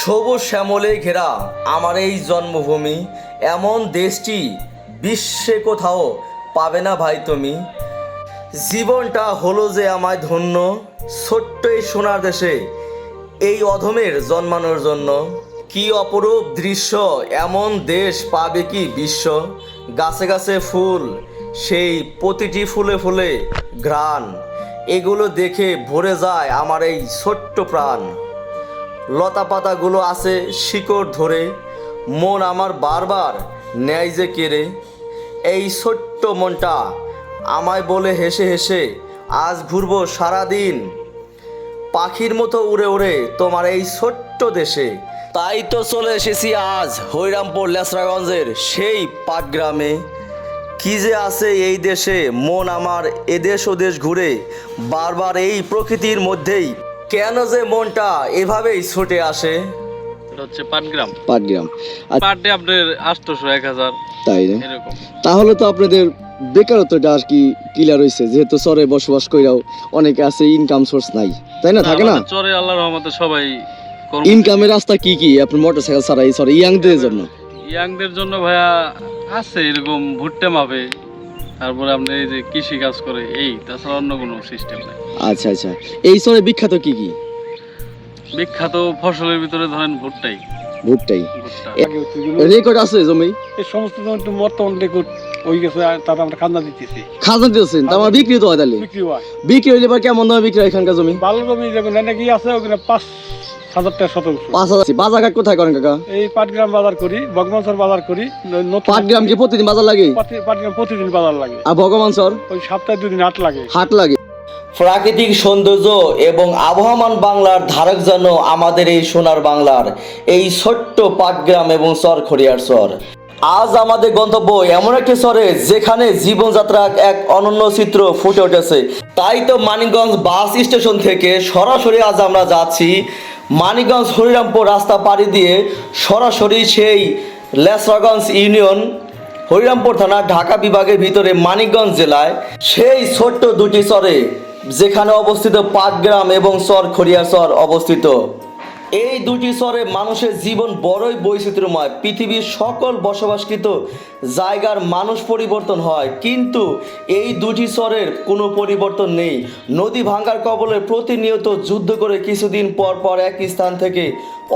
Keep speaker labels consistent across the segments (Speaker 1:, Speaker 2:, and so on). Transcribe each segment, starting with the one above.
Speaker 1: সবুজ শ্যামলে ঘেরা আমার এই জন্মভূমি, এমন দেশটি বিশ্বে কোথাও পাবে না ভাই তুমি। জীবনটা হলো যে আমায় ধন্য, ছোট্ট এই সোনার দেশে, এই অধমের জন্মানোর জন্য। কি অপরূপ দৃশ্য, এমন দেশ পাবে কি বিশ্ব। গাছে গাছে ফুল, সেই প্রতিটি ফুলে ফুলে ঘ্রাণ। এগুলো দেখে ভরে যায় আমার এই ছোট্ট প্রাণ। লতা পাতাগুলো আছে শিকড় ধরে। মন আমার বারবার নেয় যে কেড়ে এই ছোট্ট মনটা আমায় বলে হেসে হেসে, আজ ঘুরবো সারাদিন। পাখির মতো উড়ে উড়ে তোমার এই ছোট্ট দেশে। তাই তো চলে এসেছি আজ হরিরামপুর লেসরাগঞ্জের সেই পাটগ্রামে। কি যে আছে এই দেশে, মন আমার এদেশ ও দেশ ঘুরে বারবার এই প্রকৃতির মধ্যেই কেন যে মনটা এভাবেই ছুটে আসে?
Speaker 2: এটা হচ্ছে পাটগ্রাম
Speaker 3: পাটগ্রাম আর
Speaker 2: পার ডে আপনার আটশোশো এক হাজার
Speaker 3: তাই না?
Speaker 2: এরকম।
Speaker 3: তাহলে তো আপনাদের বেকারত্বটা আর কি ক্লিয়ার হয়েছে যেহেতু শহরে বসবাস কইরাও অনেকে আছে ইনকাম সোর্স নাই। তাই না? থাকে না?
Speaker 2: আমাদের চরে আল্লাহ রহমতে সবাই কর্ম
Speaker 3: ইনকামের রাস্তা কি কি? আপনার মোটরসাইকেল ছাড়া এই সরি ইয়াংদের জন্য।
Speaker 2: ইয়াংদের জন্য ভাইয়া আছে এরকম ভুট্টে মাপে। তারপরে আপনি এই যে কৃষি কাজ করে এই তাছাড়া অন্য কোনো সিস্টেম নাই।
Speaker 3: আচ্ছা আচ্ছা। এই শহরে বিখ্যাত কি কি?
Speaker 2: বিখ্যাত ফসলের ভিতরে ধরেন ভুট্টাই।
Speaker 3: ভুট্টাই। রেকর্ড আছে জমি?
Speaker 4: এই সমস্ত জমি তো বর্তমান রেকর্ড হয়ে গেছে আর তাতে আমরা খাজনা দিতেছি।
Speaker 3: খাজনা দিতেছেন তা আমার বিক্রি তো হয় তাহলে।
Speaker 4: বিক্রি হয়।
Speaker 3: বিক্রি হইলে বা কেমন দামে বিক্রি হয় এখানকার জমি?
Speaker 4: ভালো জমি যেগুলো নাকি আছে ওখানে পাঁচ হাজার টাকা শতাংশ।
Speaker 3: পাঁচ হাজার। বাজার কোথায় করেন কাকা?
Speaker 4: এই পাটগ্রাম বাজার করি ভগবানসর বাজার করি
Speaker 3: পাটগ্রাম কি প্রতিদিন বাজার লাগে?
Speaker 4: পাটগ্রাম প্রতিদিন বাজার লাগে।
Speaker 3: আর ভগবান
Speaker 4: ওই সপ্তাহে দুদিন হাট লাগে।
Speaker 3: হাট লাগে।
Speaker 1: প্রাকৃতিক সৌন্দর্য এবং আবহমান বাংলার ধারক যেন আমাদের এই সোনার বাংলার এই ছোট্ট পাটগ্রাম এবং চর খড়িয়ার চর। আজ আমাদের গন্তব্য এমন একটি চরে যেখানে জীবনযাত্রার এক অনন্য চিত্র ফুটে উঠেছে। তাই তো মানিকগঞ্জ বাস স্টেশন থেকে সরাসরি আজ আমরা যাচ্ছি মানিকগঞ্জ হরিরামপুর রাস্তা পাড়ি দিয়ে সরাসরি সেই লেসরাগঞ্জ ইউনিয়ন হরিরামপুর থানা ঢাকা বিভাগের ভিতরে মানিকগঞ্জ জেলায়। সেই ছোট্ট দুটি চরে যেখানে অবস্থিত পাটগ্রাম এবং চর খড়িয়া চর অবস্থিত। এই দুটি স্বরে মানুষের জীবন বড়ই বৈচিত্র্যময়। পৃথিবীর সকল বসবাসকৃত জায়গার মানুষ পরিবর্তন হয়, কিন্তু এই দুটি স্বরের কোনো পরিবর্তন নেই। নদী ভাঙ্গার কবলে প্রতিনিয়ত যুদ্ধ করে কিছুদিন পর পর এক স্থান থেকে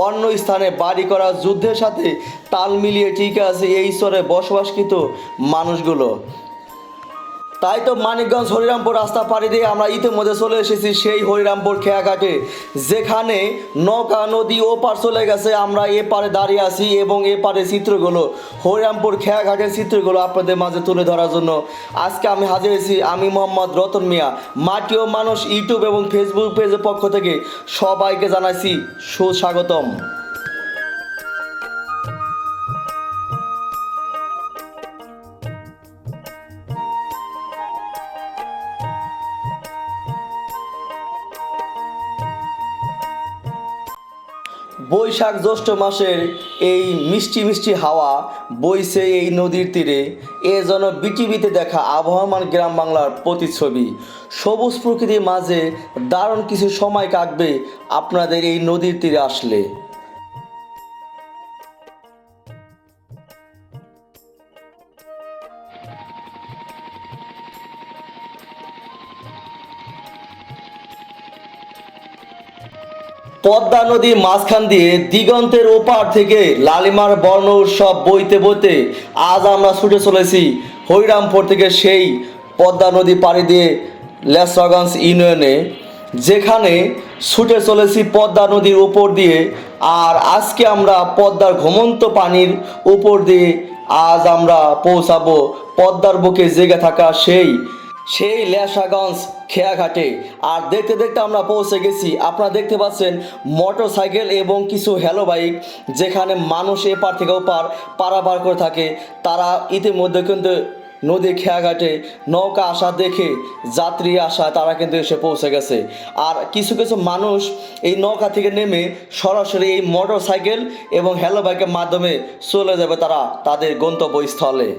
Speaker 1: অন্য স্থানে বাড়ি করা যুদ্ধের সাথে তাল মিলিয়ে টিকে আছে এই স্বরে বসবাসকৃত মানুষগুলো। তাই তো মানিকগঞ্জ হরিরামপুর রাস্তা পাড়ি দিয়ে আমরা ইতিমধ্যে চলে এসেছি সেই হরিরামপুর খেয়াঘাটে। যেখানে নৌকা, নদী ও পার চলে গেছে। আমরা এ পারে দাঁড়িয়ে আছি এবং এ পারে চিত্রগুলো, হরিরামপুর খেয়াঘাটের চিত্রগুলো আপনাদের মাঝে তুলে ধরার জন্য আজকে আমি হাজির হয়েছি আমি মোহাম্মদ রতন মিয়া। মাটি ও মানুষ ইউটিউব এবং ফেসবুক পেজের পক্ষ থেকে সবাইকে জানাইছি সুস্বাগতম। বৈশাখ জ্যৈষ্ঠ মাসের এই মিষ্টি মিষ্টি হাওয়া বইছে এই নদীর তীরে। এ যেন বিটিভিতে দেখা আবহমান গ্রাম বাংলার প্রতিচ্ছবি। সবুজ প্রকৃতির মাঝে দারুণ কিছু সময় কাটবে আপনাদের এই নদীর তীরে আসলে। পদ্মা নদীর মাঝখান দিয়ে দিগন্তের ওপার থেকে লালিমার বর্ণ উৎসব বইতে বইতে আজ আমরা ছুটে চলেছি হরিরামপুর থেকে সেই পদ্মা নদী পাড়ি দিয়ে লেসরাগঞ্জ ইউনিয়নে, যেখানে ছুটে চলেছি পদ্মা নদীর উপর দিয়ে। আর আজকে আমরা পদ্মার ঘুমন্ত পানির উপর দিয়ে আজ আমরা পৌঁছাবো। পদ্মার বুকে জেগে থাকা সেই সেই লেসাগঞ্জ খেয়াঘাটে। আর দেখতে দেখতে আমরা পৌঁছে গেছি। আপনারা দেখতে পাচ্ছেন মোটর সাইকেল এবং কিছু হ্যালো বাইক, যেখানে মানুষ এপার থেকে ওপার পারাপার করে থাকে। তারা ইতিমধ্যে কিন্তু নদী খেয়াঘাটে নৌকা আসা দেখে যাত্রী আসা, তারা কিন্তু এসে পৌঁছে গেছে। আর কিছু কিছু মানুষ এই নৌকা থেকে নেমে সরাসরি এই মোটর সাইকেল এবং হ্যালো বাইকের মাধ্যমে চলে যাবে তারা তাদের গন্তব্যস্থলে।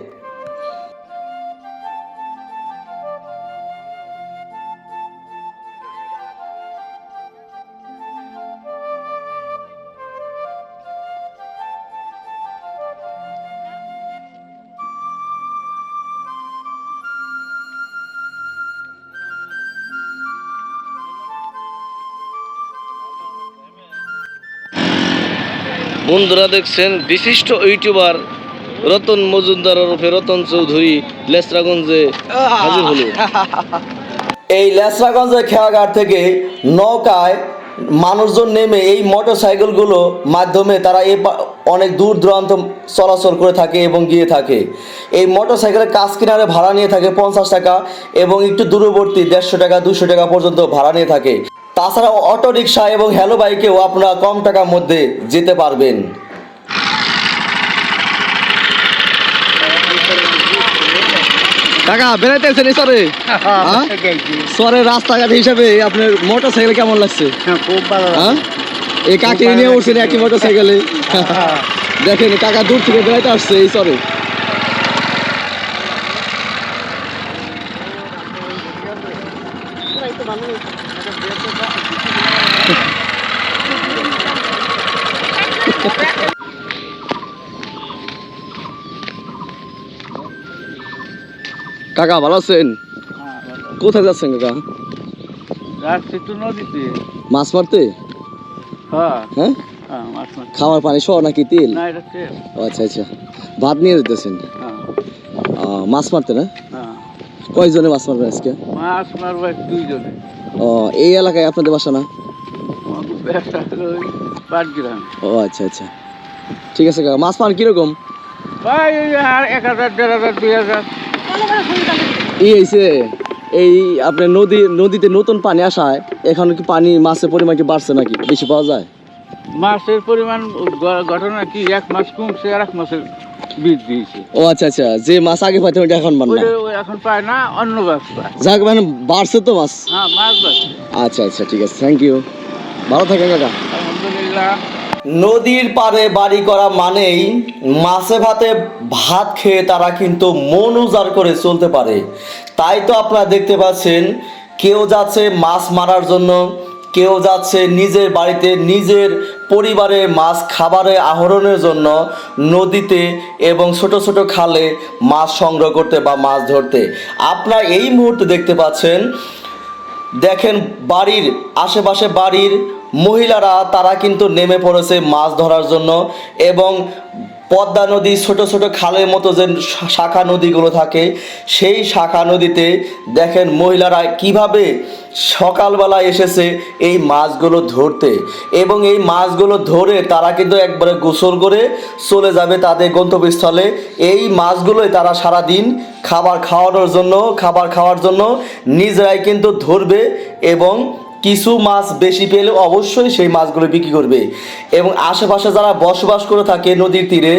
Speaker 1: বন্ধুরা দেখছেন, বিশিষ্ট ইউটিউবার রতন মজুমদার ওরফে রতন চৌধুরী লেসরাগঞ্জে হাজির হলো এই লেসরাগঞ্জের খেয়াঘাট থেকে নৌকায় মানুষজন নেমে এই মোটর সাইকেলগুলো মাধ্যমে তারা এ অনেক দূর দূরান্ত চলাচল করে থাকে এবং গিয়ে থাকে। এই মোটর সাইকেলের কাজ কিনারে ভাড়া নিয়ে থাকে পঞ্চাশ টাকা এবং একটু দূরবর্তী দেড়শো টাকা দুশো টাকা পর্যন্ত ভাড়া নিয়ে থাকে। তাছাড়া অটো রিক্সা এবং হ্যালো বাইকেও আপনারা কম টাকার মধ্যে যেতে পারবেন।
Speaker 3: কাকা বেড়াইতেছেন সরে হ্যাঁ? সরে রাস্তাঘাট হিসাবে আপনার মোটর সাইকেল কেমন লাগছে?
Speaker 4: খুব ভালো
Speaker 3: হ্যাঁ? এই কাকে নিয়ে উঠছেন একই মোটর সাইকেলে দেখেন কাকা দূর থেকে বেড়াইতে আসছে এই সরে কাকা ভালো আছেন? কোথায় যাচ্ছেন কাকা? মাছ মারতে?
Speaker 4: হ্যাঁ।
Speaker 3: হ্যাঁ?
Speaker 4: হ্যাঁ
Speaker 3: খাওয়ার পানি সহ নাকি তেল? আচ্ছা আচ্ছা। ভাত নিয়ে যেতেছেন? মাছ মারতে না? কয়জনে মাছ মারবেন আজকে?
Speaker 4: মাছ মারবো দুইজনে।
Speaker 3: ও এই এলাকায় আপনাদের বাসা না? ও আচ্ছা আচ্ছা। ঠিক আছে কাকা। মাছ পান কীরকম?
Speaker 4: ভাই আর এক হাজার দেড় হাজার দুই হাজার।
Speaker 3: ই হয়েছে এই আপনার নদী নদীতে নতুন পানি আসায় এখন কি পানি মাছের পরিমাণ কি বাড়ছে নাকি? বেশি পাওয়া যায়?
Speaker 4: মাছের পরিমাণ ঘটনা কি? এক মাস কমছে আর এক মাসের
Speaker 3: ও আচ্ছা আচ্ছা যে মাছ আগে পাইতে ওইটা এখন পান না?
Speaker 4: এখন পায় না অন্য মাছ পায়।
Speaker 3: যাক মানে বাড়ছে তো মাছ?
Speaker 4: হ্যাঁ মাছ পাচ্ছে
Speaker 3: আচ্ছা আচ্ছা ঠিক আছে থ্যাংক ইউ ভালো থাকেন কাকা।
Speaker 4: আলহামদুলিল্লাহ।
Speaker 1: নদীর পাড়ে বাড়ি করা মানেই মাছে ভাতে ভাত খেয়ে তারা কিন্তু মন উজাড় করে চলতে পারে। তাই তো আপনারা দেখতে পাচ্ছেন কেউ যাচ্ছে মাছ মারার জন্য কেউ যাচ্ছে নিজের বাড়িতে, নিজের পরিবারের মাছ খাবারে আহরণের জন্য নদীতে এবং ছোট ছোট খালে মাছ সংগ্রহ করতে বা মাছ ধরতে। আপনারা এই মুহূর্তে দেখতে পাচ্ছেন, দেখেন বাড়ির আশেপাশে বাড়ির মহিলারা, তারা কিন্তু নেমে পড়েছে মাছ ধরার জন্য এবং পদ্মা নদী ছোট ছোট খালের মতো যে শাখা নদীগুলো থাকে, সেই শাখা নদীতে দেখেন মহিলারা কীভাবে সকালবেলা এসেছে এই মাছগুলো ধরতে। এবং এই মাছগুলো ধরে তারা কিন্তু একবারে গোসল করে চলে যাবে তাদের গন্তব্যস্থলে। এই মাছগুলোই তারা সারাদিন খাবার খাওয়ানোর জন্য, খাবার খাওয়ার জন্য নিজেরাই কিন্তু ধরবে এবং কিছু মাছ বেশি পেলে অবশ্যই সেই মাছগুলো বিক্রি করবে। এবং আশেপাশে যারা বসবাস করে থাকে নদীর তীরে,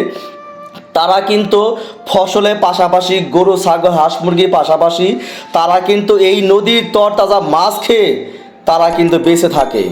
Speaker 1: তারা কিন্তু ফসলের পাশাপাশি গরু, ছাগল, হাঁস মুরগির পাশাপাশি, তারা কিন্তু এই নদীর তর তরতাজা মাছ খেয়ে তারা কিন্তু বেঁচে থাকে।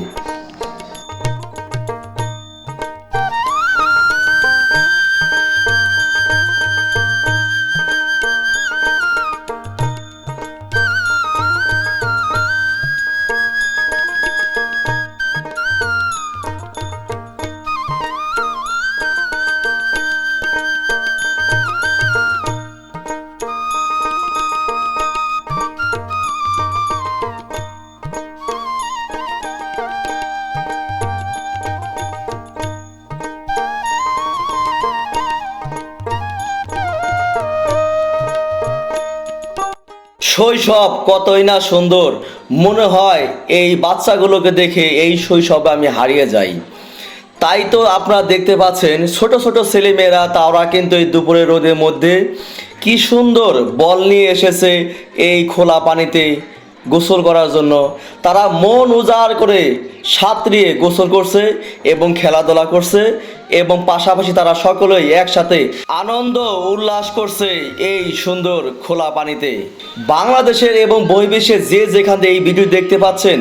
Speaker 1: শৈশব কতই না সুন্দর। মনে হয় এই বাচ্চাগুলোকে দেখে এই শৈশবে আমি হারিয়ে যাই। তাই তো আপনারা দেখতে পাচ্ছেন ছোট ছোট ছেলেমেয়েরা তারা কিন্তু এই দুপুরের রোদের মধ্যে কি সুন্দর বল নিয়ে এসেছে এই খোলা পানিতে। গোসল করার জন্য। তারা মন উজাড় করে সাঁতরিয়ে গোসল করছে এবং খেলাধুলা করছে এবং পাশাপাশি তারা সকলেই একসাথে আনন্দ উল্লাস করছে এই সুন্দর খোলা পানিতে। বাংলাদেশের এবং বহির্বিশ্বের যে যেখান এই ভিডিও দেখতে পাচ্ছেন,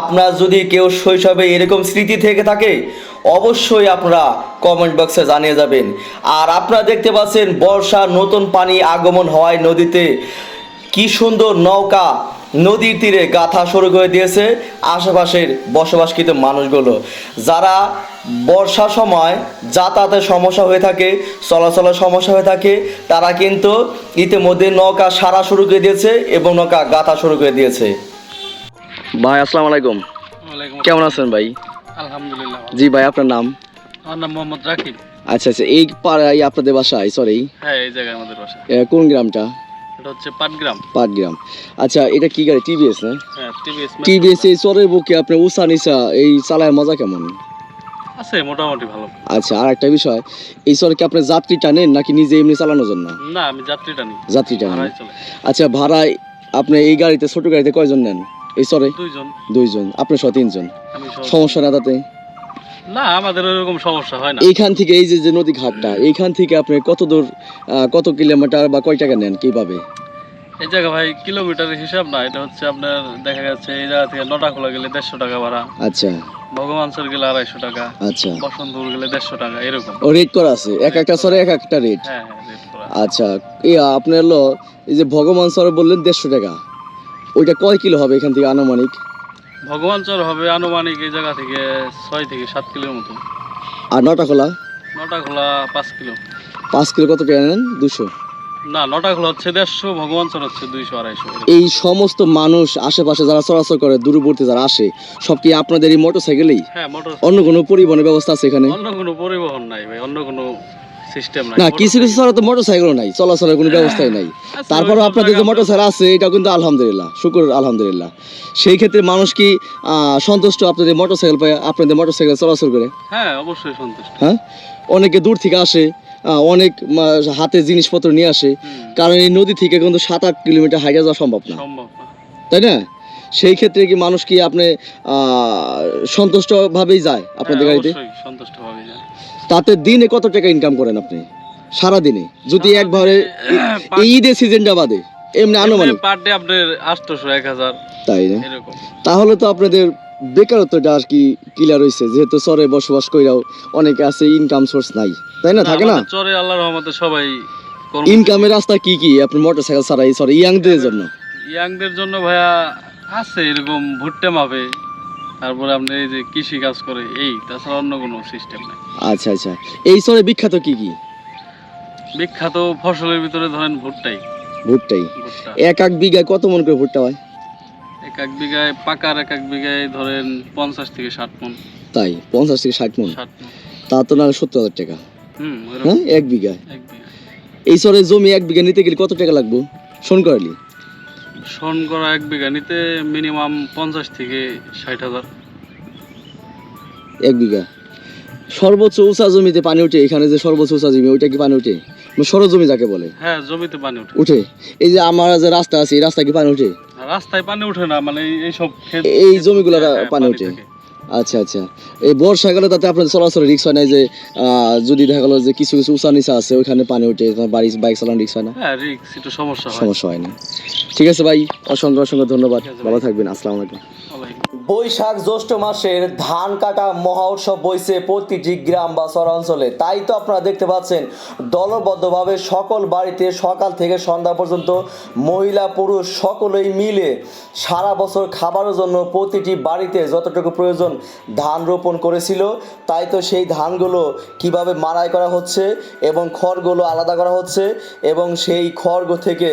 Speaker 1: আপনার যদি কেউ শৈশবে এরকম স্মৃতি থেকে থাকে, অবশ্যই আপনারা কমেন্ট বক্সে জানিয়ে যাবেন। আর আপনারা দেখতে পাচ্ছেন বর্ষা নতুন পানি আগমন হওয়ায় নদীতে। কি সুন্দর নৌকা নদীর তীরে গাথা শুরু করে দিয়েছে আশেপাশের বসবাসকৃত মানুষগুলো। যারা বর্ষার সময় যাতায়াতের সমস্যা হয়ে থাকে চলাচলের সমস্যা হয়ে থাকে তারা কিন্তু ইতিমধ্যে নৌকা সারা শুরু করে দিয়েছে এবং নৌকা গাথা শুরু করে দিয়েছে। ভাই আসসালামু আলাইকুম।
Speaker 3: কেমন আছেন ভাই?
Speaker 2: আলহামদুলিল্লাহ
Speaker 3: জি ভাই আপনার নাম?
Speaker 2: আমার নাম মোহাম্মদ রাকিব।
Speaker 1: আচ্ছা আচ্ছা এই পাড়ায় আপনাদের বাসায় সরি
Speaker 2: হ্যাঁ এই জায়গায় আমাদের বাসা
Speaker 1: কোন গ্রামটা?
Speaker 2: এটা হচ্ছে পাটগ্রাম।
Speaker 1: পাটগ্রাম। আচ্ছা এটা কি গাড়ি? টিভিএস না?
Speaker 2: হ্যাঁ টিভিএস
Speaker 1: টিভিএস এই চরের বুকে আপনি উষা এই চালায় মজা কেমন?
Speaker 2: আছে মোটামুটি ভালো।
Speaker 1: আচ্ছা আর একটা বিষয়। এই চরে কি আপনি যাত্রী টানেন নাকি নিজে এমনি চালানোর জন্য?
Speaker 2: না আমি
Speaker 1: যাত্রী টানেন
Speaker 2: ভাড়ায় চলে।
Speaker 1: আচ্ছা ভাড়ায় আপনি এই গাড়িতে ছোট গাড়িতে কয়জন নেন? এই চরে
Speaker 2: দুইজন।
Speaker 1: দুইজন। আপনি সহ তিনজন। সমস্যা না তাতে?
Speaker 2: না আমাদের ওরকম সমস্যা হয় না।
Speaker 1: এইখান থেকে এই যে যে নদী ঘাটটা এইখান থেকে আপনি কত দূর কত কিলোমিটার বা কয় টাকা নেন কীভাবে?
Speaker 2: এই জায়গা ভাই কিলোমিটারের হিসাব না এটা হচ্ছে আপনার দেখা যাচ্ছে এই জায়গা থেকে নটা খোলা গেলে দেড়শো টাকা ভাড়া।
Speaker 1: আচ্ছা।
Speaker 2: ভগবানসর গেলে আড়াইশো টাকা।
Speaker 1: আচ্ছা।
Speaker 2: বসন্তপুর গেলে দেড়শো টাকা এরকম।
Speaker 1: ও রেট করা আছে এক একটা সরে এক একটা রেট
Speaker 2: হ্যাঁ হ্যাঁ
Speaker 1: আচ্ছা এই আপনার হলো এই যে ভগবান সরে বললেন দেড়শো টাকা ওইটা কয় কিলো হবে এখান থেকে আনুমানিক?
Speaker 2: ভগবানচর হবে আনুমানিক এই জায়গা থেকে ছয় থেকে সাত কিলোর মতো।
Speaker 1: আর নটা খোলা?
Speaker 2: নটা খোলা পাঁচ কিলো।
Speaker 1: পাঁচ কিলো কত টাকা নেন দুশো
Speaker 2: না নটা খোলা হচ্ছে দেড়শো ভগবানচর হচ্ছে দুইশো আড়াইশো
Speaker 1: এই সমস্ত মানুষ আশেপাশে যারা চলাচল করে দূরবর্তী যারা আসে সব কি আপনাদের এই মোটর সাইকেলেই
Speaker 2: হ্যাঁ মোটর
Speaker 1: অন্য কোনো পরিবহনের ব্যবস্থা আছে এখানে?
Speaker 2: অন্য কোনো পরিবহন নাই ভাই অন্য কোনো সিস্টেম নাই
Speaker 1: না কিছু কিছু শহরে তো নাই চলাচলের কোনো ব্যবস্থাই নাই। আপনাদের যে আছে। এটা কিন্তু আলহামদুলিল্লাহ শুকুর আলহামদুলিল্লাহ। সেই ক্ষেত্রে মানুষ কি সন্তুষ্ট আপনাদের পায় আপনাদের চলাচল করে?
Speaker 2: হ্যাঁ অবশ্যই সন্তুষ্ট।
Speaker 1: হ্যাঁ? অনেকে দূর থেকে আসে অনেক হাতে জিনিসপত্র নিয়ে আসে কারণ এই নদী থেকে কিন্তু সাত আট কিলোমিটার হাইটে যাওয়া সম্ভব না। তাই না? সেই ক্ষেত্রে কি মানুষ কি আপনি সন্তুষ্ট ভাবেই যায় আপনাদের
Speaker 2: হ্যাঁ,
Speaker 1: গাড়িতে?
Speaker 2: যায়।
Speaker 1: তাতে দিনে কত টাকা ইনকাম করেন আপনি? সারা দিনে যদি একবারে এই ঈদের সিজনটা বাদে এমনি আনুমানিক।
Speaker 2: পার ডে আপনার আটশোশো এক হাজার
Speaker 1: তাই না?
Speaker 2: এরকম।
Speaker 1: তাহলে তো আপনাদের বেকারত্বটা আর কি ক্লিয়ার হয়েছে যেহেতু চরে বসবাস কইরাও অনেকে আছে ইনকাম সোর্স নাই। তাই না? থাকে না?
Speaker 2: চরে আল্লাহর রহমতে সবাই
Speaker 1: ইনকামের রাস্তা কি কি? আপনি মোটরসাইকেল ছাড়া এই সরি ইয়াংদের জন্য।
Speaker 2: ইয়াংদের জন্য ভাইয়া আছে এরকম ভুট্টে মাপে। তারপরে আপনি এই যে কৃষি কাজ করে এই তাছাড়া অন্য কোনো সিস্টেম নাই।
Speaker 1: আচ্ছা আচ্ছা। এই চরে বিখ্যাত কি কি?
Speaker 2: বিখ্যাত ফসলের ভিতরে ধরেন ভুট্টাই।
Speaker 1: ভুট্টাই।
Speaker 2: ভুট্টা।
Speaker 1: এক এক বিঘায় কত মন করে ভুট্টা হয়?
Speaker 2: এক এক বিঘায় পাকার এক এক বিঘায় ধরেন পঞ্চাশ থেকে ষাট মন।
Speaker 1: তাই পঞ্চাশ থেকে ষাট মন?
Speaker 2: ষাট মন।
Speaker 1: তা তো না সত্তর হাজার টাকা।
Speaker 2: হুম ওইরকম।
Speaker 1: হ্যাঁ এক বিঘায়?
Speaker 2: এক বিঘা
Speaker 1: এই চরে জমি এক বিঘা নিতে গেলে কত টাকা লাগবে? শোন করালি
Speaker 2: শন করা এক বিঘা নিতে মিনিমাম পঞ্চাশ থেকে ষাট হাজার।
Speaker 1: এক বিঘা? সর্বোচ্চ উঁচা জমিতে পানি উঠে এখানে যে সর্বোচ্চ উঁচা জমি ওইটা কি পানি উঠে? সরজমি জমি যাকে বলে।
Speaker 2: হ্যাঁ জমিতে পানি উঠে।
Speaker 1: উঠে? এই যে আমার যে রাস্তা আছে এই রাস্তা কি পানি
Speaker 2: উঠে? রাস্তায় পানি উঠে না মানে এই সব
Speaker 1: এই
Speaker 2: জমিগুলো
Speaker 1: জমিগুলোর
Speaker 2: হ্যাঁ,
Speaker 1: পানি ওঠে? আচ্ছা আচ্ছা। এই বর্ষাকালে তাতে আপনার চলাচল রিক্স হয় না যে আহ, যদি দেখা গেলো যে কিছু কিছু উঁচা নিচা আছে ওইখানে পানি উঠে বাড়ি বাইক চালানো রিক্স হয় না?
Speaker 2: হ্যাঁ রিক্স একটু সমস্যা হয়।
Speaker 1: সমস্যা হয় না। ঠিক আছে ভাই অসংখ্য অসংখ্য ধন্যবাদ। ভালো থাকবেন আসসালামু আলাইকুম।
Speaker 5: বৈশাখ জ্যৈষ্ঠ মাসের ধান কাটা মহা উৎসব বইছে প্রতিটি গ্রাম বা শহরাঞ্চলে। তাই তো আপনারা দেখতে পাচ্ছেন, দলবদ্ধভাবে সকল বাড়িতে সকাল থেকে সন্ধ্যা পর্যন্ত মহিলা পুরুষ সকলেই মিলে সারা বছর খাবারের জন্য প্রতিটি বাড়িতে যতটুকু প্রয়োজন ধান রোপণ করেছিল। তাই তো সেই ধানগুলো কীভাবে মারাই করা হচ্ছে এবং খড়গুলো আলাদা করা হচ্ছে এবং সেই খড় থেকে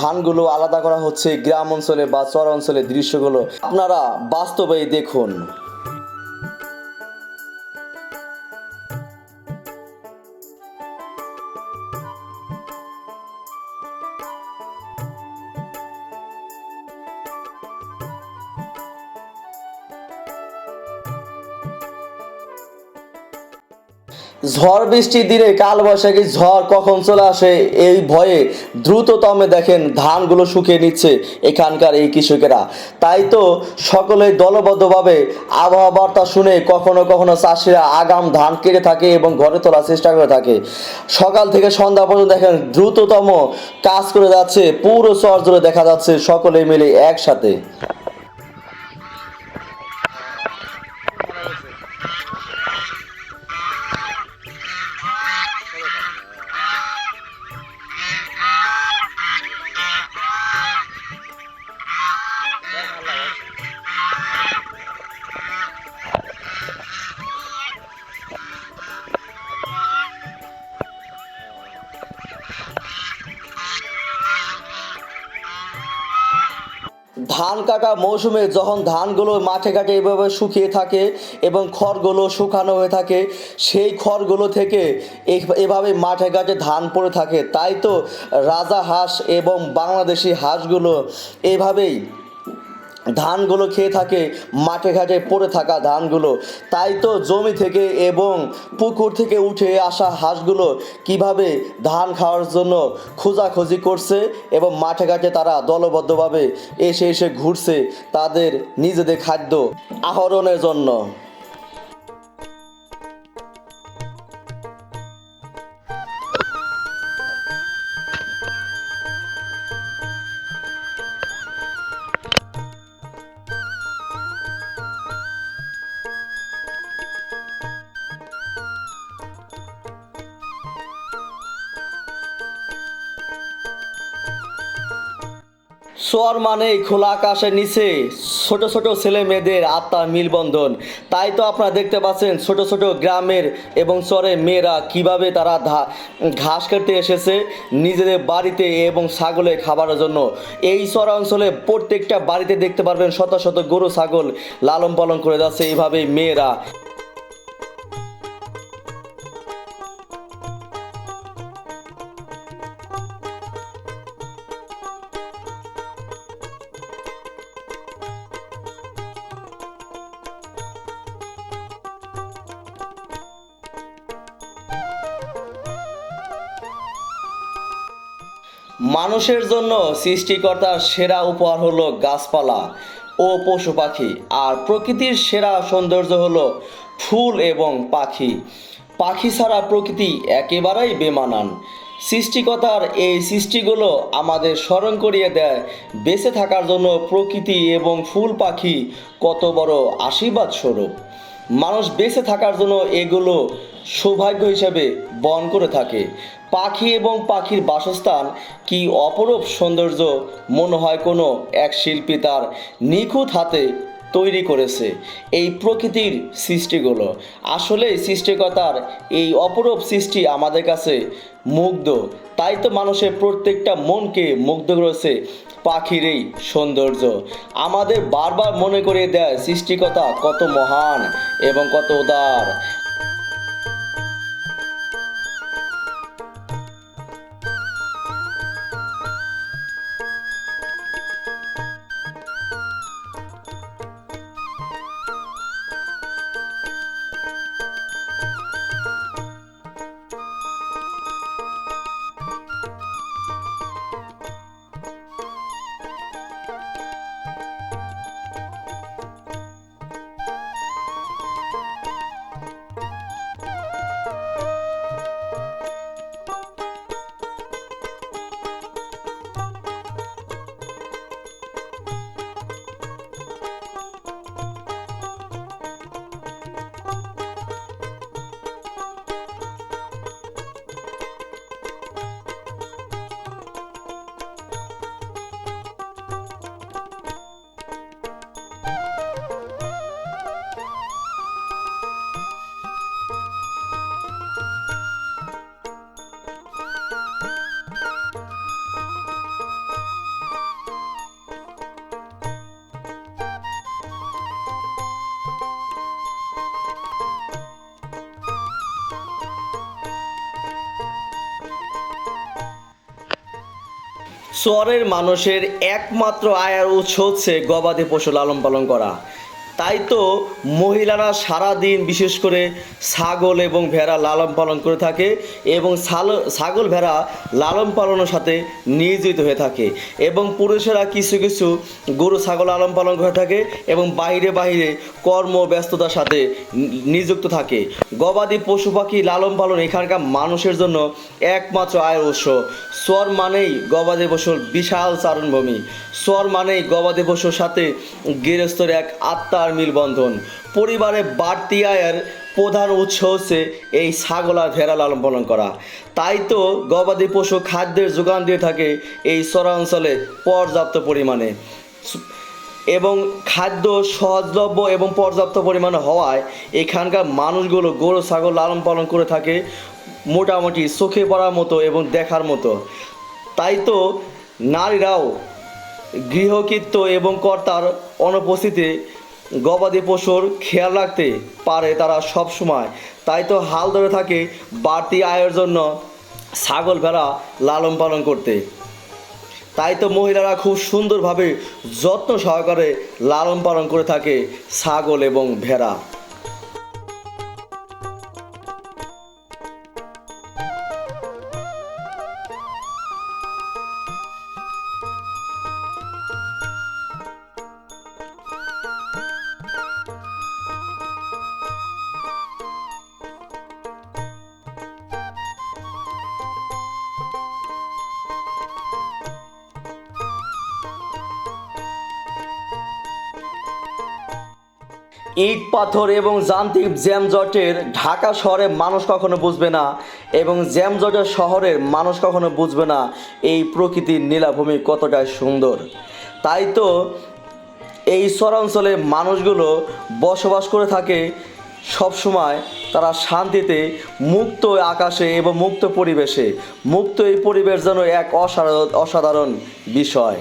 Speaker 5: ধানগুলো আলাদা করা হচ্ছে গ্রাম অঞ্চলে বা চর অঞ্চলের দৃশ্যগুলো। আপনারা বাস্তবেই দেখুন। ঝড় বৃষ্টির দিনে কালবৈশাখী ঝড় কখন চলে আসে এই ভয়ে দ্রুততমে দেখেন ধানগুলো শুকিয়ে নিচ্ছে এখানকার এই কৃষকেরা। তাই তো সকলে দলবদ্ধভাবে আবহাওয়া বার্তা শুনে কখনো কখনো চাষিরা আগাম ধান কেটে থাকে এবং ঘরে তোলার চেষ্টা করে থাকে। সকাল থেকে সন্ধ্যা পর্যন্ত দেখেন দ্রুততম কাজ করে যাচ্ছে, পুরো চর জুড়ে দেখা যাচ্ছে সকলে মিলে একসাথে।
Speaker 1: ধান কাটা মৌসুমে যখন ধানগুলো মাঠে ঘাটে এভাবে শুকিয়ে থাকে এবং খড়গুলো শুকানো হয়ে থাকে, সেই খড়গুলো থেকে এভাবে মাঠে ঘাটে ধান পড়ে থাকে। তাই তো রাজা হাঁস এবং বাংলাদেশি হাঁসগুলো এভাবেই ধানগুলো খেয়ে থাকে, মাঠে ঘাটে পড়ে থাকা ধানগুলো। তাই তো জমি থেকে এবং পুকুর থেকে উঠে আসা হাঁসগুলো কীভাবে ধান খাওয়ার জন্য খোঁজাখুঁজি করছে এবং মাঠে ঘাটে তারা দলবদ্ধভাবে এসে এসে ঘুরছে তাদের নিজেদের খাদ্য আহরণের জন্য? সোয়ার মানে খোলা আকাশের নিচে ছোট ছোট ছেলে মেয়েদের আত্মার মিলবন্ধন। তাই তো আপনারা দেখতে পাচ্ছেন ছোট ছোট গ্রামের এবং চরে মেয়েরা কীভাবে তারা ঘাস কাটতে এসেছে নিজেদের বাড়িতে এবং ছাগলে খাবারের জন্য। এই চর অঞ্চলে প্রত্যেকটা বাড়িতে দেখতে পারবেন শত শত গরু, ছাগল লালন পালন করে যাচ্ছে। এইভাবে মেয়েরা মানুষের জন্য সৃষ্টিকর্তার সেরা উপহার হলো গাছপালা ও পশু পাখি। আর প্রকৃতির সেরা সৌন্দর্য হলো ফুল এবং পাখি। পাখি ছাড়া প্রকৃতি একেবারেই বেমানান। সৃষ্টিকর্তার এই সৃষ্টিগুলো আমাদের স্মরণ করিয়ে দেয় বেঁচে থাকার জন্য প্রকৃতি এবং ফুল পাখি কত বড় আশীর্বাদ স্বরূপ মানুষ বেঁচে থাকার জন্য এগুলো সৌভাগ্য হিসেবে বহন করে থাকে। পাখি এবং পাখির বাসস্থান কি অপরূপ সৌন্দর্য মনে হয় কোনো এক শিল্পী তার নিখুঁত হাতে তৈরি করেছে? এই প্রকৃতির সৃষ্টিগুলো। আসলে সৃষ্টিকতার এই অপরূপ সৃষ্টি আমাদের কাছে মুগ্ধ। তাই তো মানুষের প্রত্যেকটা মনকে মুগ্ধ করেছে পাখির এই সৌন্দর্য। আমাদের বারবার মনে করিয়ে দেয় সৃষ্টিকতা কত মহান এবং কত উদার। শহরের মানুষের একমাত্র আয়ের উৎস হচ্ছে গবাদি পশু লালন পালন করা। তাই তো মহিলারা সারা দিন বিশেষ করে ছাগল এবং ভেড়া লালন পালন করে থাকে। এবং ছাগল ভেড়া লালন পালনের সাথে নিয়োজিত হয়ে থাকে এবং পুরুষেরা কিছু কিছু গরু ছাগল লালন পালন করে থাকে এবং বাইরে বাইরে কর্ম ব্যস্ততার সাথে নিযুক্ত থাকে। গবাদি পশু পাখি লালন পালন এখানকার মানুষের জন্য একমাত্র আয়ের উৎস। স্বর মানেই গবাদি পশুর বিশাল চারণভূমি। স্বর মানেই গবাদি পশুর সাথে গৃহস্থের এক আত্মার মিলবন্ধন। পরিবারে বাড়তি আয়ের প্রধান উৎস হচ্ছে এই ছাগল আর ভেড়া লালন পালন করা। তাই তো গবাদি পশু খাদ্যের যোগান দিয়ে থাকে এই চরাঞ্চলে পর্যাপ্ত পরিমাণে। এবং খাদ্য সহজলভ্য এবং পর্যাপ্ত পরিমাণে হওয়ায় এখানকার মানুষগুলো গরু, ছাগল লালন পালন করে থাকে মোটামুটি চোখে পড়ার মতো এবং দেখার মতো। তাই তো নারীরাও গৃহকৃত্য এবং কর্তার অনুপস্থিতিতে গবাদি পশুর খেয়াল রাখতে পারে তারা সব সময়। তাই তো হাল ধরে থাকে বাড়তি আয়ের জন্য ছাগল ভেড়া লালন পালন করতে। তাই তো মহিলারা খুব সুন্দরভাবে যত্ন সহকারে লালন পালন করে থাকে ছাগল এবং ভেড়া। পাথর এবং যান্ত্রিক জ্যামজটের ঢাকা শহরে মানুষ কখনো বুঝবে না এবং জ্যামজটের শহরের মানুষ কখনো বুঝবে না। এই প্রকৃতির নীলাভূমি কতটা সুন্দর। তাই তো এই শহরাঞ্চলে মানুষগুলো বসবাস করে থাকে। সবসময় তারা শান্তিতে, মুক্ত আকাশে এবং মুক্ত পরিবেশে। মুক্ত এই পরিবেশ যেন এক অসাধারণ বিষয়।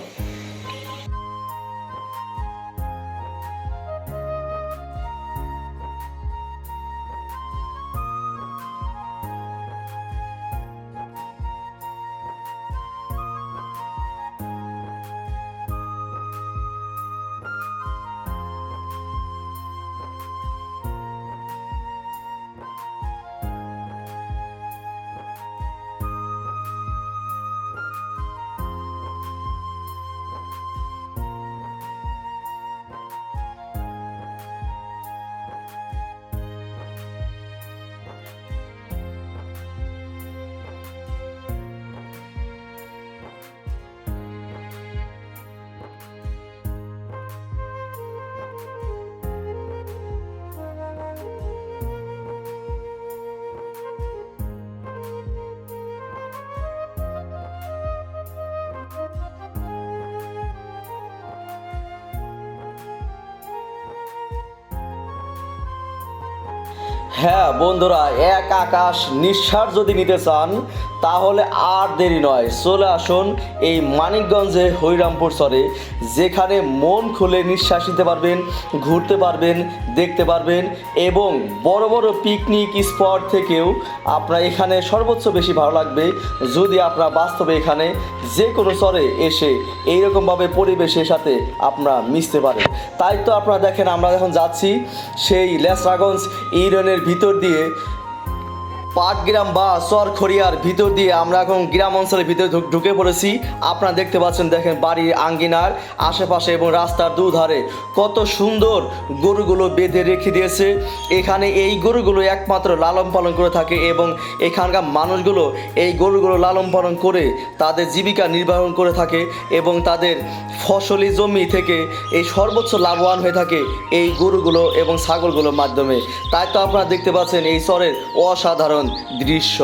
Speaker 1: হ্যাঁ বন্ধুরা, এক আকাশ নিঃশ্বাস যদি নিতে চান, তাহলে আর দেরি নয়। চলে আসুন এই মানিকগঞ্জে হরিরামপুর সরে যেখানে মন খুলে নিঃশ্বাস নিতে পারবেন, ঘুরতে পারবেন দেখতে পারবেন এবং বড় বড় পিকনিক স্পট থেকেও আপনার এখানে সর্বোচ্চ বেশি ভালো লাগবে যদি আপনারা বাস্তবে এখানে যে কোনো স্তরে এসে এইরকমভাবে পরিবেশের সাথে আপনারা মিশতে পারেন। তাই তো আপনারা দেখেন আমরা যখন যাচ্ছি সেই লেসরাগঞ্জ ইউনিয়নের ভিতর দিয়ে পাটগ্রাম বা চরখড়িয়ার ভিতর দিয়ে আমরা এখন গ্রাম অঞ্চলের ভিতরে ঢুক- পড়েছি। আপনারা দেখতে পাচ্ছেন, দেখেন বাড়ির আঙ্গিনার আশেপাশে এবং রাস্তার দুধারে কত সুন্দর গরুগুলো বেঁধে রেখে দিয়েছে। এখানে এই গরুগুলো একমাত্র লালন পালন করে থাকে এবং এখানকার মানুষগুলো এই গরুগুলো লালন পালন করে তাদের জীবিকা নির্বাহন করে থাকে এবং তাদের ফসলি জমি থেকে এই সর্বোচ্চ লাভবান হয়ে থাকে এই গরুগুলো এবং ছাগলগুলোর মাধ্যমে। তাই তো আপনারা দেখতে পাচ্ছেন, এই চরের অসাধারণ দৃশ্য।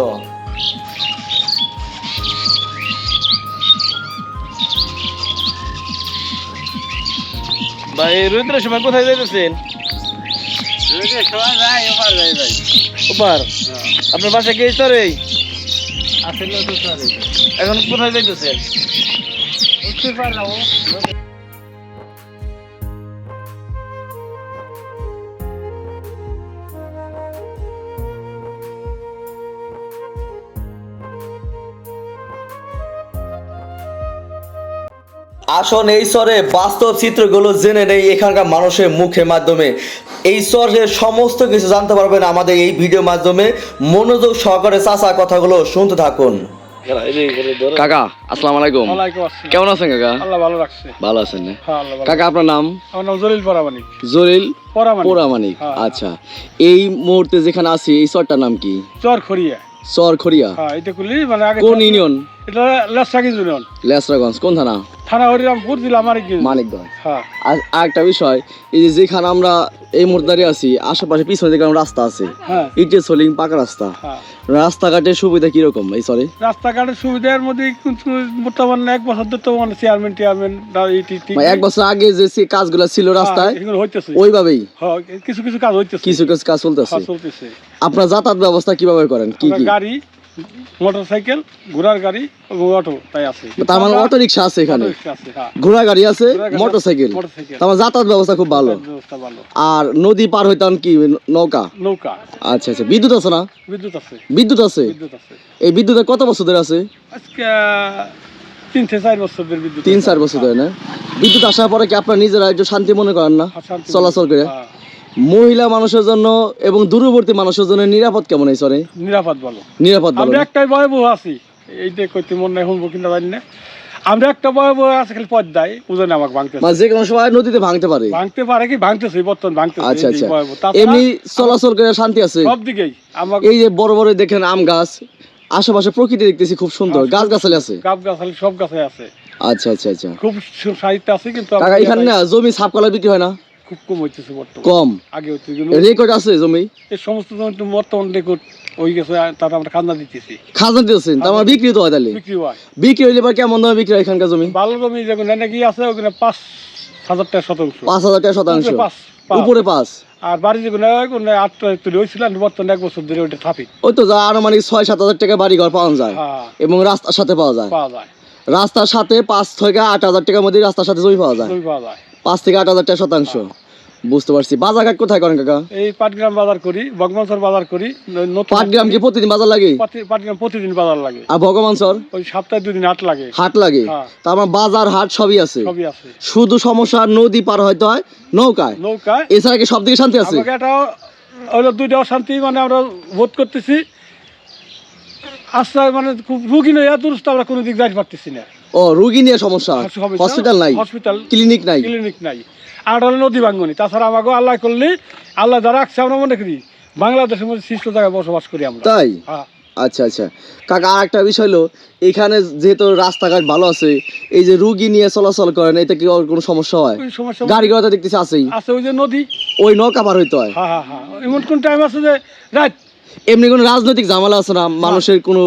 Speaker 3: ভাই রুদ্রের সময় কোথায় যাইতেছেন? ওপার। আপনার বাসা কে চরে। এখন কোথায় যাইতেছেন?
Speaker 1: আসুন এই স্তরে বাস্তব চিত্রগুলো জেনে নেই এখানকার মানুষের মুখের মাধ্যমে। এই স্তরের সমস্ত কিছু জানতে পারবেন আমাদের এই ভিডিওর মাধ্যমে। মনোযোগ সহকারে চাচা কথাগুলো শুনতে থাকুন।
Speaker 3: কাকা আসসালামু আলাইকুম। কেমন আছেন কাকা?
Speaker 4: আল্লাহ ভালো রাখছে।
Speaker 3: ভালো আছেন না?
Speaker 4: হ্যাঁ
Speaker 3: কাকা আপনার নাম?
Speaker 4: আমার নাম জলিল পরামানিক
Speaker 3: জলিল
Speaker 4: পরামানিক হ্যাঁ।
Speaker 3: আচ্ছা এই মুহূর্তে যেখানে আছি এই চরটার নাম কি?
Speaker 4: চর খড়িয়া
Speaker 3: চর খড়িয়া
Speaker 4: হ্যাঁ এটা মানে
Speaker 3: কোন ইউনিয়ন?
Speaker 4: এটা লেসাকি ইউনিয়ন।
Speaker 3: লেসরাগঞ্জ কোন থানা?
Speaker 4: থানা হরিরামপুর জেলা আমার
Speaker 3: মানিকগঞ্জ।
Speaker 4: হ্যাঁ।
Speaker 3: আর আরেকটা বিষয় এই যে যেখানে আমরা এই মুহূর্তে দাঁড়িয়ে আছি আশেপাশে পিছনে দেখলাম রাস্তা আছে?
Speaker 4: হ্যাঁ।
Speaker 3: ইটের সোলিং পাকা রাস্তা
Speaker 4: হ্যাঁ।
Speaker 3: রাস্তাঘাটের সুবিধা কীরকম? এই সরি
Speaker 4: রাস্তাঘাটের সুবিধার মধ্যে কিন্তু বর্তমানে এক বছর ধরে তো মানে চেয়ারম্যান টেয়ারম্যান
Speaker 3: এক বছর আগে যে কাজগুলো ছিল রাস্তায় ওইভাবেই?
Speaker 4: হ্যাঁ কিছু কিছু কাজ হইতেছে।
Speaker 3: কিছু কিছু কাজ চলতেছে।
Speaker 4: হ্যাঁ,
Speaker 3: আপনার যাতায়াত ব্যবস্থা কীভাবে করেন? কি কি?
Speaker 4: গাড়ি
Speaker 6: মোটর সাইকেল ঘোড়ার গাড়ি অটো তাই আছে।
Speaker 1: তার মানে অটো রিক্সা আছে এখানে?
Speaker 6: হ্যাঁ।
Speaker 1: ঘোড়া গাড়ি আছে মোটর সাইকেল
Speaker 6: মোটরসাইকেল।
Speaker 1: তার মানে যাতায়াত ব্যবস্থা খুব ভালো। আর নদী পার হইতাম কি নৌকা?
Speaker 6: নৌকা।
Speaker 1: আচ্ছা আচ্ছা। বিদ্যুৎ আছে না?
Speaker 6: বিদ্যুৎ আছে।
Speaker 1: বিদ্যুৎ আছে? এই বিদ্যুতের কত বছর ধরে আছে?
Speaker 6: আজকে তিন থেকে চার বছরের বিদ্যুৎ
Speaker 1: তিন চার বছর ধরে না? বিদ্যুৎ আসার পরে কি আপনার নিজেরা একটু শান্তি মনে করেন না? চলাচল করে?
Speaker 6: হ্যাঁ,
Speaker 1: মহিলা মানুষের জন্য এবং দূরবর্তী মানুষের জন্য নিরাপদ কেমন এই সরে
Speaker 6: নিরাপদ ভালো
Speaker 1: নিরাপদ ভালো
Speaker 6: আমরা একটাই ভয় ভয়াবহ আছি। এইটা করতে মন নাই শুনব কিনা জানি না। আমরা একটা ভয় ভয়াবহ আছে খালি পদ্মায় ওজনে আমাকে ভাঙতে
Speaker 1: মানে যে কোনো সময় নদীতে ভাঙতে পারে।
Speaker 6: ভাঙতে পারে কি? ভাঙতেছে বর্তমান ভাঙতেছে।
Speaker 1: আচ্ছা আচ্ছা। এমনি চলাচল করে শান্তি আছে?
Speaker 6: সব দিকেই। আমাকে
Speaker 1: এই যে বড় বড় দেখেন আম গাছ আশেপাশে প্রকৃতি দেখতেছি খুব সুন্দর। গাছ গাছালি আছে?
Speaker 6: গাছ গাছালি সব গাছে আছে।
Speaker 1: আচ্ছা আচ্ছা আচ্ছা।
Speaker 6: খুব সাহিত্য আছে কিন্তু
Speaker 1: এখানে না জমি সাপ কলা বিক্রি হয় না?
Speaker 6: খুব কম হইতেছে বর্তমান।
Speaker 1: কম?
Speaker 6: আগে হচ্ছে
Speaker 1: রেকর্ড আছে জমি?
Speaker 6: এই সমস্ত জমি তো বর্তমান রেকর্ড হয়ে গেছে তারা আমরা খাজনা দিতেছি।
Speaker 1: খাজনা দিতেছেন? তার মানে বিক্রি তো হয় তাহলে?
Speaker 6: বিক্রি হয়।
Speaker 1: বিক্রি হইলে এবার কেমন দামে বিক্রি হয় এখানকার জমি?
Speaker 6: ভালো জমি যেখানে নাকি আছে ওখানে পাঁচ হাজার টাকা শতাংশ।
Speaker 1: পাঁচ হাজার টাকা শতাংশ?
Speaker 6: উপরে পাঁচ, আর বাড়ি ওখানে আট টাকা তুলে হয়েছিল বর্তমানে এক বছর ধরে ওইটা
Speaker 1: ওই তো যা আনুমানিক ছয় সাত হাজার টাকা বাড়ি ঘর পাওয়া যায়।
Speaker 6: হ্যাঁ।
Speaker 1: এবং রাস্তার সাথে পাওয়া যায়।
Speaker 6: পাওয়া যায়।
Speaker 1: রাস্তার সাথে পাঁচ থেকে আট হাজার টাকার মধ্যে রাস্তার সাথে জমি পাওয়া যায়।
Speaker 6: জমি পাওয়া যায়।
Speaker 1: পাঁচ থেকে আট হাজার টাকা শতাংশ। বুঝতে পারছি। বাজার ঘাট কোথায় করেন কাকা?
Speaker 6: এই পাটগ্রাম বাজার করি বগমানসর বাজার করি ন- নতুন
Speaker 1: পাট গ্রাম কি প্রতিদিন বাজার লাগে?
Speaker 6: পাটগ্রাম প্রতিদিন বাজার লাগে।
Speaker 1: আর ভগবান স্যার
Speaker 6: ওই সপ্তাহে দুদিন হাট লাগে।
Speaker 1: হাট লাগে?
Speaker 6: হ্যাঁ।
Speaker 1: তার মানে বাজার হাট সবই আছে।
Speaker 6: সবই আছে।
Speaker 1: শুধু সমস্যা নদী পার হইতে হয় নৌকায়?
Speaker 6: নৌকায়।
Speaker 1: এছাড়া কি সব দিকে শান্তি আছে?
Speaker 6: এটা হলো দুইটা অশান্তি মানে আমরা বোধ করতেছি। আস্তে মানে খুব রুগী নয় দুরস্ত আমরা কোনো দিক যাইতে পারতেছি না।
Speaker 1: ও রুগী নিয়ে সমস্যা। হসপিটাল নাই?
Speaker 6: হসপিটাল
Speaker 1: ক্লিনিক নাই?
Speaker 6: ক্লিনিক নাই। আর হলো নদী ভাঙ্গনি। তাছাড়া আমাকে আল্লাহ করলে আল্লাহ যারা রাখছে আমরা মনে করি বাংলাদেশের মধ্যে সৃষ্ট জায়গায় বসবাস করি আমরা।
Speaker 1: তাই?
Speaker 6: হ্যাঁ।
Speaker 1: আচ্ছা আচ্ছা। কাকা আর একটা বিষয় হলো এখানে যেহেতু রাস্তাঘাট ভালো আছে এই যে রুগী নিয়ে চলাচল করেন এতে কি কোনো সমস্যা হয়? গাড়ি ঘোড়া দেখতেছি আছেই।
Speaker 6: আছে ওই যে নদী।
Speaker 1: ওই নৌকা পার হইতে হয়।
Speaker 6: হ্যাঁ হ্যাঁ এমন কোন টাইম আছে যে রাত
Speaker 1: এমনি কোনো রাজনৈতিক ঝামেলা আছে না? মানুষের কোনো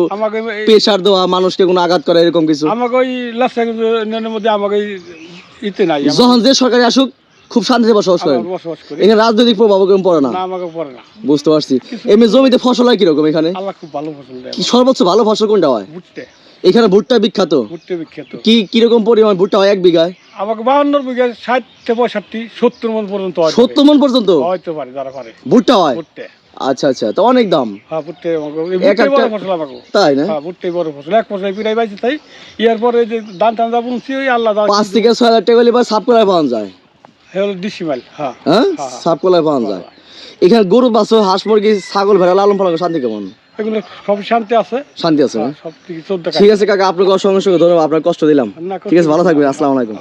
Speaker 1: প্রেশার দেওয়া মানুষকে কোনো আঘাত করা এরকম কিছু?
Speaker 6: আমাকে ওই লাস্টের মধ্যে আমাকে ইতে নাই।
Speaker 1: যখন যে সরকারি আসুক খুব শান্তিতে বসবাস করেন।
Speaker 6: করি।
Speaker 1: এখানে রাজনৈতিক প্রভাব কেমন পড়ে না। বুঝতে পারছি। এমনি জমিতে ফসল হয় কীরকম এখানে? সর্বোচ্চ ভালো ফসল কোনটা হয়? এখানে ভুট্টা বিখ্যাত। কি কীরকম পরিমাণ ভুট্টা হয় এক বিঘায়?
Speaker 6: আমাকে বাহান্ন বিঘা ষাট থেকে পঁয়ষট্টি সত্তর মন পর্যন্ত
Speaker 1: সত্তর মন পর্যন্ত?
Speaker 6: হয়তো পারে যারা পারে।
Speaker 1: ভুট্টা হয়? আচ্ছা আচ্ছা তো অনেক দাম।
Speaker 6: হ্যাঁ ভুট্টে বড় ফসল আমাকে।
Speaker 1: তাই না?
Speaker 6: হ্যাঁ ভুট্টে বড় ফসল। এক ফসল পিড়াই পাইছে তাই। ইয়ার পরে যে ধান টান যা বুনছি ওই আল্লাহ
Speaker 1: পাঁচ থেকে ছয় হাজার টাকা হলে কলায় পাওয়া যায়।
Speaker 6: হ্যাঁ
Speaker 1: হ্যাঁ?
Speaker 6: হ্যাঁ।
Speaker 1: সাপ কলায় পাওয়া যায়। এখানে গরু বাছুর হাঁস মুরগি ছাগল ভেড়া লালন পালন শান্তি কেমন?
Speaker 6: এগুলো সব শান্তি আছে।
Speaker 1: শান্তি আছে
Speaker 6: হ্যাঁ,
Speaker 1: ঠিক আছে কাকা আপনাকে অসংখ্য অসংখ্য ধন্যবাদ আপনার কষ্ট দিলাম। ঠিক আছে ভালো থাকবেন আসসালামু আলাইকুম।